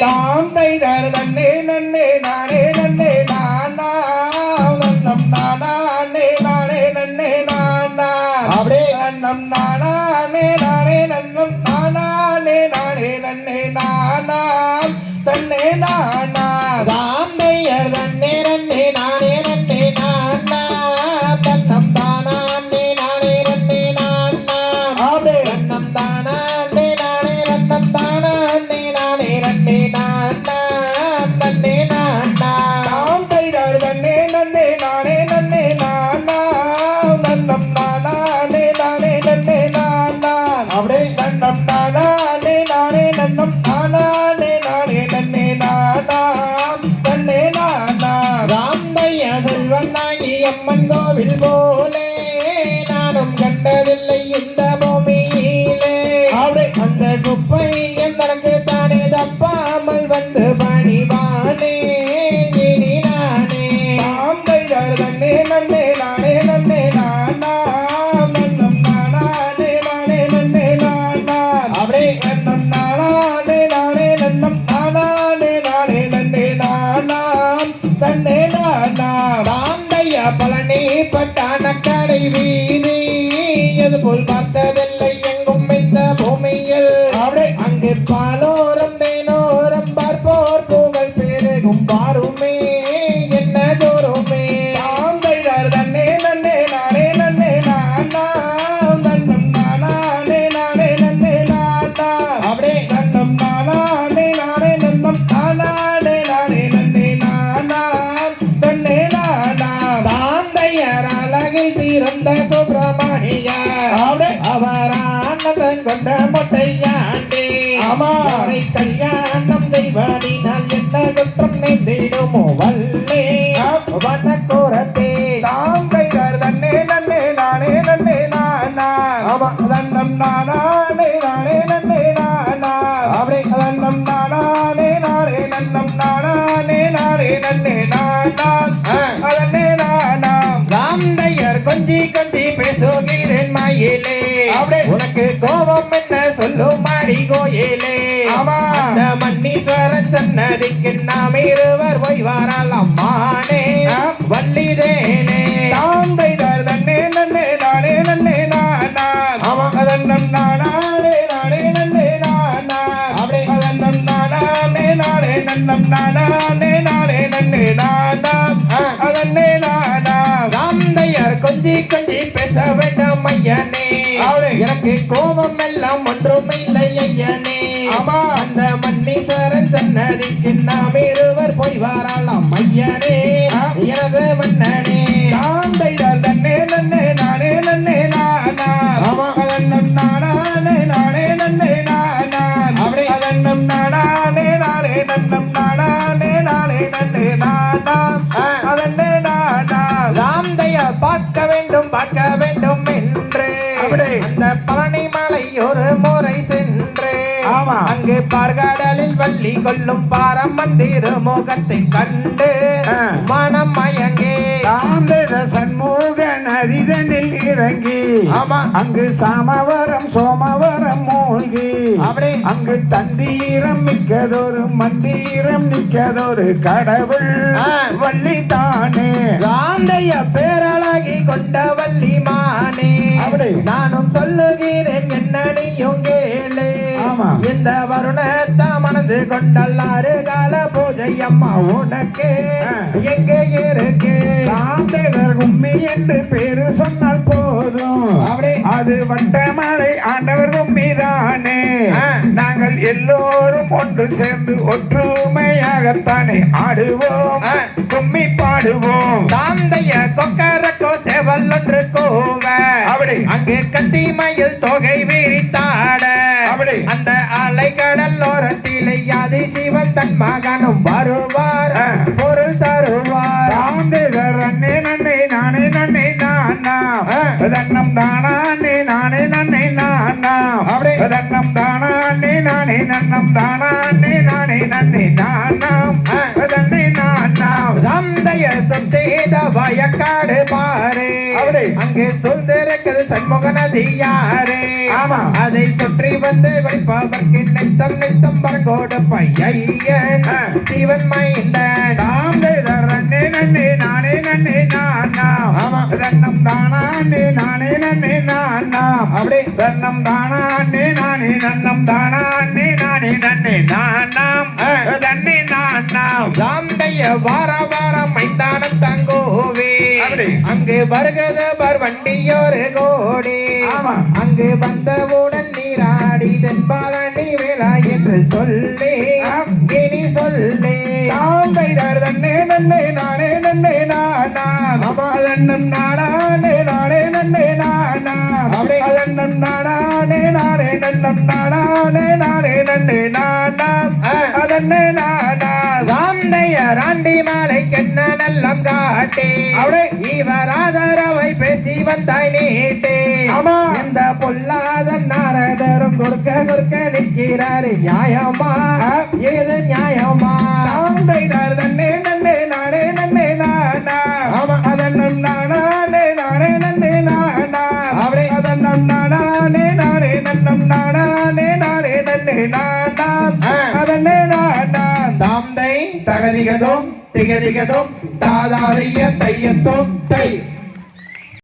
தாம் தைதர் நன்னே நன்னே நானே நன்னே நானா நன்னம் நானா நே நானே நன்னே நானா. அப்படியே. நன்னம் நானா நே நானே நன்னம் நானா நே நானே நன்னே நானா. தன்னே நானா. கண்டதில்லை இந்த பூமியிலே. அந்த சுப்பை எனக்கு தானே தப்பாமல் போல் பார்த்ததில்லை எங்கும் இந்த பூமியில். அங்கு பாலோரம் தேனோரம் பார்ப்போர் புகழ் பெருகும் பாருமே என்ன தன்னே நன்னே நானே நன்னே நானா நன்னம் நானே நானே நன்னே நானா அப்படியே. நன்னம் நானே நானே நன்னம் நானே நானே அழகில் தீர்ந்த சுப்பிரமணியர் அப்படியே அவர் ஆனந்தம் கொண்ட மொட்டையாண்டே. அவரை கல்யாணம் செய்வதினால் என்ன குற்றம் நேர்ந்திடுமோ வல்லே. வனக்கோரத்தே தாம் தைதர் தன்னே நன்னே நானே நன்னே நானா. தன்னம் நானே நானே நன்னே நானா? அப்படியே அதன்னம் நானே நானே நன்னம் நானே நானே நன்னே நானா. அதன்னே நானா? ராந்தையர் கொஞ்சி கொஞ்சி பேசுகிறேன் மயிலே. உனக்கு கோபம் என்ன சொல்லும் மாடி கோயிலே. அந்த மன்னீஸ்வரன் சன்னதிக்கு நாம் இருவர் போய் வரலாம் மானே ஆ. வள்ளிதேனே தாம் தைதர் தன்னே நன்னே நானே நன்னே நானா. அதன்னம் நானே நானே நன்னே நானா. அதன்னம் நானே நானே நன்னம் நானே நானே நன்னே நானா கொஞ்சி கொஞ்சி பேச வேண்டாம் ஐயனே. எனக்கு கோபம் எல்லாம் ஒன்றும் இல்லை ஐயனே ஆமா. அந்த மன்னீஸ்வரன் சன்னதிக்கு நாம் இருவர் போய் வரலாம் ஐயனே வேண்டும் பார்க்க வேண்டும் என்று. அந்த பழனி மலை ஒரு முறை சென்று ஆமா. அங்கு பார்கடலில் வள்ளி கொள்ளும் பாரமந்திரு முகத்தை கண்டு. மனம் மயங்கே இறங்கி ஆமா. அங்கு சாமவரம் சோமவரம் மூழ்கி அப்படி. அங்கு தந்தீரம் மிக்கதொரு மந்தீரம் நிக்கதொரு கடவுள். வள்ளி தானே காந்தைய பேரழகி கொண்ட வள்ளி மானே அப்படி. நானும் சொல்லுகிறேன் என்ன நீயும் கேளு. ஆமா. இந்த வருணத்தை மனது கொண்டல்லாறு கால பூஜை அம்மா உனக்கு. எங்கே இருக்கு தாம்பேரர் கும்மி என்று பேரு சொன்னால் போதும். அது வட்டமலை ஆண்டவர் கும்மிதானே ஆ. நாங்கள் எல்லோரும் ஒன்று சேர்ந்து ஒற்றுமையாகத்தானே ஆடுவோம். கும்மி பாடுவோம் தாந்தைய கொக்கரக்கோ செவல் ஒன்று கூவ. அங்கே கத்தி மயில் தொகை அப்படி. அந்த அலை கடல் ஓரத்திலே யாதி சிவன் தன் மகனும் வருவார். பொருள் தருவார் அண்ணே நன்னே நானே நன்னே நானா. தன்னம் தானே நானே நன்னே நானா அப்படி. தன்னம் தானே நானே நன்னம் தானே நானே நன்னே நானா ஆ. தன்னே நானா தந்தைய வாசம் செய்த வயக்காடு. அங்கே சுந்தரங்கள் சண்முக நதி யாரு ஆமா. அதை சுற்றி வந்து குடிப்பவர்க்கு நெச்சம் நெச்சம் பரங்கோடு பையன். சிவன் மைந்தன் தாம் செய்தார் நன்னே நன்னே நானே நன்னே நானா ஆமா. தன்னம் தானே நானே நன்னே நானா அப்படி. தன்னம் தானே நானே நன்னம் தானே நானே நன்னே நானாம் ஆ. தன்னே நானாம் ராந்தைய வார வாரம் மைந்தானம் தங்கோவே. அங்கு வருகத பர் வண்டியோரு கோடி. அங்கு வந்தவுடன் நீராடி தென்பாலண்டி வேளா என்று சொல்லி. இனி சொல்லி தாம் செய்தார் தன்னே நன்னே நானே நன்னே நானா ஆமா. அதன்னம் நானே நானே நன்னே நானா. அதன்னம் நானே நானே நன்னம் நானே நானே நன்னே நானா. அதன்னே நானா ராண்டி மாலை என்ன நல்லம் காட்டி? அப்படி. இவர் ஆதரவை பேசி வந்தாய் நீட்டே. ஆமா. இந்த பொல்லாத நாரதரும் குறுக்க குறுக்க நிற்கிறாரு. நியாயமா? இது நியாயமா? செய்தார் தன்னே நன்னே நானே நன்னே நானா? ஆமா. அதன்னம் நானே நானே நன்னே நானா? அப்படி. அதன்னம் நானே நானே நன்னம் நானே நானே நன்னே நானா? தகதிகதும் திகதிகதும் தாதாரிய தையத்தும் தை.